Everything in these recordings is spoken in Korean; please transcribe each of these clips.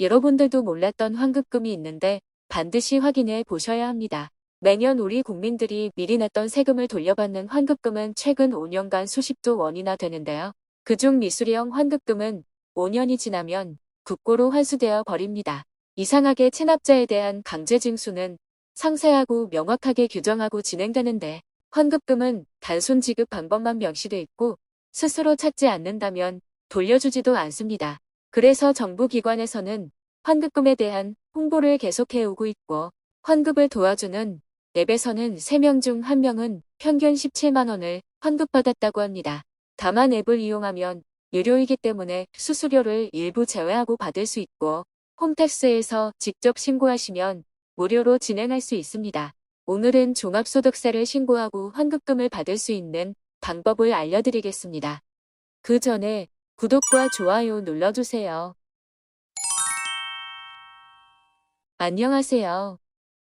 여러분들도 몰랐던 환급금이 있는데 반드시 확인해 보셔야 합니다. 매년 우리 국민들이 미리 냈던 세금을 돌려받는 환급금은 최근 5년간 수십조 원이나 되는데요. 그중 미수령 환급금은 5년이 지나면 국고로 환수되어 버립니다. 이상하게 체납자에 대한 강제 징수는 상세하고 명확하게 규정하고 진행되는데 환급금은 단순 지급 방법만 명시돼 있고 스스로 찾지 않는다면 돌려주지도 않습니다. 그래서 정부 기관에서는 환급금에 대한 홍보를 계속해 오고 있고 환급을 도와주는 앱에서는 3명 중 1명은 평균 17만 원을 환급받았다고 합니다. 다만 앱을 이용하면 유료이기 때문에 수수료를 일부 제외하고 받을 수 있고 홈택스에서 직접 신고하시면 무료로 진행할 수 있습니다. 오늘은 종합소득세를 신고하고 환급금을 받을 수 있는 방법을 알려드리겠습니다. 그 전에 구독과 좋아요 눌러주세요. 안녕하세요.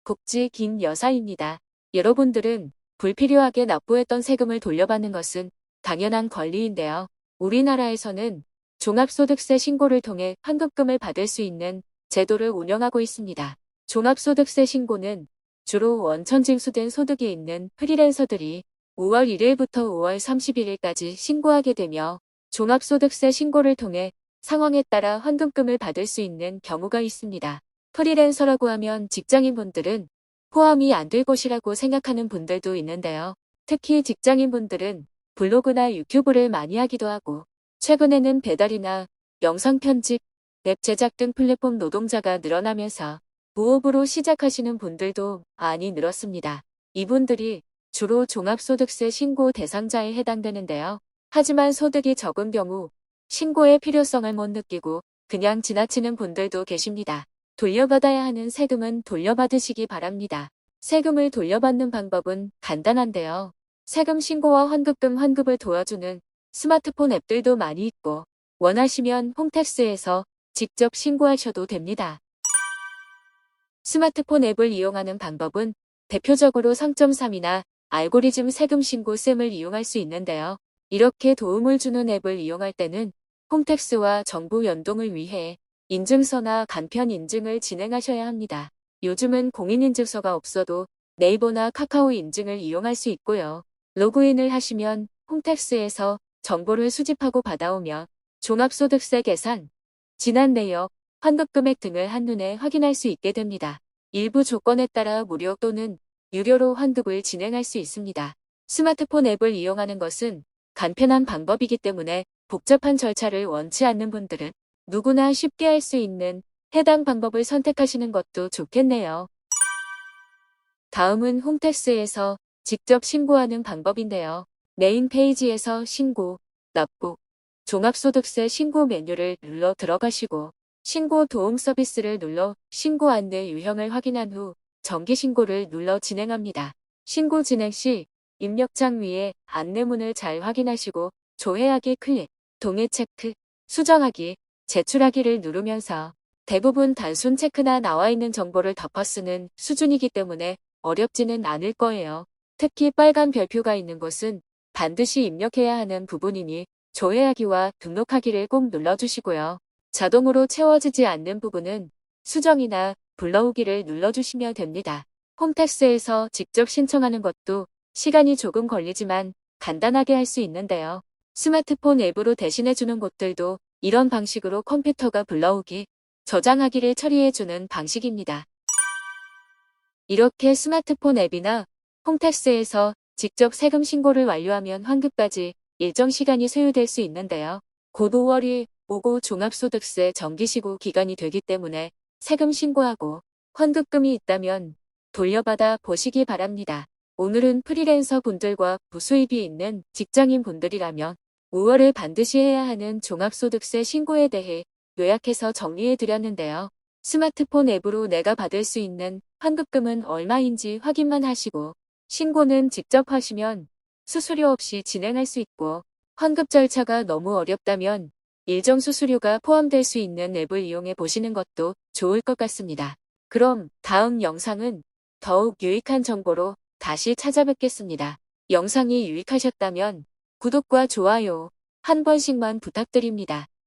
국지 김 여사입니다. 여러분들은 불필요하게 납부했던 세금을 돌려받는 것은 당연한 권리인데요. 우리나라에서는 종합소득세 신고를 통해 환급금을 받을 수 있는 제도를 운영하고 있습니다. 종합소득세 신고는 주로 원천 징수된 소득이 있는 프리랜서들이 5월 1일부터 5월 31일까지 신고하게 되며 종합소득세 신고를 통해 상황에 따라 환급금을 받을 수 있는 경우가 있습니다. 프리랜서라고 하면 직장인분들은 포함이 안 될 것이라고 생각하는 분들도 있는데요. 특히 직장인분들은 블로그나 유튜브를 많이 하기도 하고 최근에는 배달이나 영상 편집, 웹 제작 등 플랫폼 노동자가 늘어나면서 부업으로 시작하시는 분들도 많이 늘었습니다. 이분들이 주로 종합소득세 신고 대상자에 해당되는데요. 하지만 소득이 적은 경우 신고의 필요성을 못 느끼고 그냥 지나치는 분들도 계십니다. 돌려받아야 하는 세금은 돌려받으시기 바랍니다. 세금을 돌려받는 방법은 간단한데요. 세금 신고와 환급금 환급을 도와주는 스마트폰 앱들도 많이 있고 원하시면 홈택스에서 직접 신고하셔도 됩니다. 스마트폰 앱을 이용하는 방법은 대표적으로 3.3이나 알고리즘 세금 신고 셈을 이용할 수 있는데요. 이렇게 도움을 주는 앱을 이용할 때는 홈택스와 정보 연동을 위해 인증서나 간편 인증을 진행하셔야 합니다. 요즘은 공인인증서가 없어도 네이버나 카카오 인증을 이용할 수 있고요. 로그인을 하시면 홈택스에서 정보를 수집하고 받아오며 종합소득세 계산, 지난 내역, 환급금액 등을 한눈에 확인할 수 있게 됩니다. 일부 조건에 따라 무료 또는 유료로 환급을 진행할 수 있습니다. 스마트폰 앱을 이용하는 것은 간편한 방법이기 때문에 복잡한 절차를 원치 않는 분들은 누구나 쉽게 할 수 있는 해당 방법을 선택하시는 것도 좋겠네요. 다음은 홈택스에서 직접 신고하는 방법인데요. 메인 페이지에서 신고, 납부, 종합소득세 신고 메뉴를 눌러 들어가시고 신고 도움 서비스를 눌러 신고 안내 유형을 확인한 후 정기 신고를 눌러 진행합니다. 신고 진행 시 입력창 위에 안내문을 잘 확인하시고 조회하기 클릭, 동의 체크, 수정하기, 제출하기를 누르면서 대부분 단순 체크나 나와 있는 정보를 덮어 쓰는 수준이기 때문에 어렵지는 않을 거예요. 특히 빨간 별표가 있는 곳은 반드시 입력해야 하는 부분이니 조회하기와 등록하기를 꼭 눌러주시고요. 자동으로 채워지지 않는 부분은 수정이나 불러오기를 눌러주시면 됩니다. 홈택스에서 직접 신청하는 것도 시간이 조금 걸리지만 간단하게 할 수 있는데요. 스마트폰 앱으로 대신해주는 곳들도 이런 방식으로 컴퓨터가 불러오기, 저장하기를 처리해주는 방식입니다. 이렇게 스마트폰 앱이나 홈택스에서 직접 세금 신고를 완료하면 환급까지 일정 시간이 소요될 수 있는데요. 곧 5월이 오고 종합소득세 정기시고 기간이 되기 때문에 세금 신고하고 환급금이 있다면 돌려받아 보시기 바랍니다. 오늘은 프리랜서 분들과 부수입이 있는 직장인 분들이라면 5월에 반드시 해야 하는 종합소득세 신고에 대해 요약해서 정리해 드렸는데요. 스마트폰 앱으로 내가 받을 수 있는 환급금은 얼마인지 확인만 하시고 신고는 직접 하시면 수수료 없이 진행할 수 있고 환급 절차가 너무 어렵다면 일정 수수료가 포함될 수 있는 앱을 이용해 보시는 것도 좋을 것 같습니다. 그럼 다음 영상은 더욱 유익한 정보로 다시 찾아뵙겠습니다. 영상이 유익하셨다면 구독과 좋아요 한 번씩만 부탁드립니다.